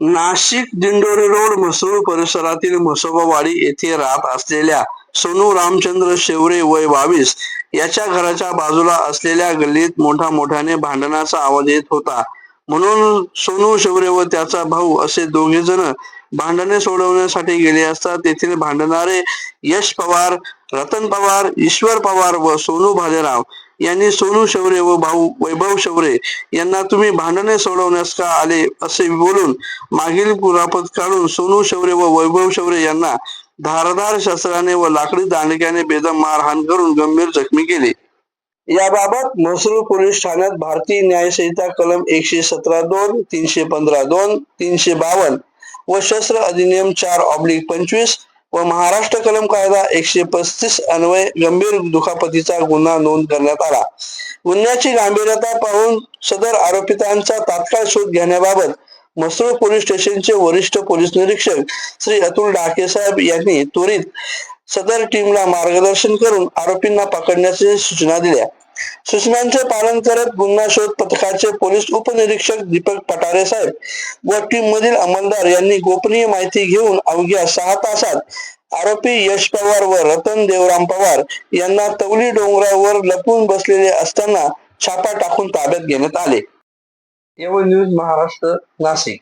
Nashik Dindori road Mhasrul परिसरातील म्हसोबावाडी येथे राहत असलेल्या सोनू रामचंद्र शेवरे वय बावीस याच्या घराच्या बाजूला असलेल्या गल्लीत मोठा मोठ्याने भांडणाचा आवाज येत होता. म्हणून सोनू शेवरे व त्याचा भाऊ असे दोघे जण भांडणे सोडवण्यासाठी गेले असता तेथील भांडणारे यश पवार रतन पवार ईश्वर पवार व सोनू भालेराव यांनी सोनू शौर्य व भाऊ वैभव शौर्य यांना तुम्ही भांडणे सोडवण्यास का आले असे बोलून मागील कुरापत काढून सोनू शौर्य व वैभव शौर्य यांना धारदार शस्त्राने व लाकडी दांडक्याने बेदम मारहाण करून गंभीर जखमी केले. याबाबत म्हसरूळ पोलीस ठाण्यात भारतीय न्यायसंहिता कलम एकशे सतरा दोन तीनशे पंधरा दोन तीनशे बावन्न व शस्त्र अधिनियम चार ऑब्लिक पंचवीस व महाराष्ट्र कलम कायदा एकशे पस्तीस अन्वय गंभीर दुखापतीचा गुन्हा नोंद करण्यात आला. गुन्ह्याची गांभीर्यता पाहून सदर आरोपितांचा तात्काळ शोध घेण्याबाबत मसरूळ पोलीस स्टेशनचे वरिष्ठ पोलीस निरीक्षक श्री अतुल डाके साहेब यांनी त्वरित सदर टीमला मार्गदर्शन करून आरोपींना पकडण्याची सूचना दिल्या. सूचनांचे पालन करत गुन्हा शोध पथकाचे पोलीस उपनिरीक्षक दीपक पटारे साहेब व टीम मधील अंमलदार यांनी गोपनीय माहिती घेऊन अवघ्या सहा तासात आरोपी यश पवार व रतन देवराम पवार यांना तवली डोंगरावर लपून बसलेले असताना छापा टाकून ताब्यात घेण्यात आले. एवढ न्यूज महाराष्ट्र नाशिक.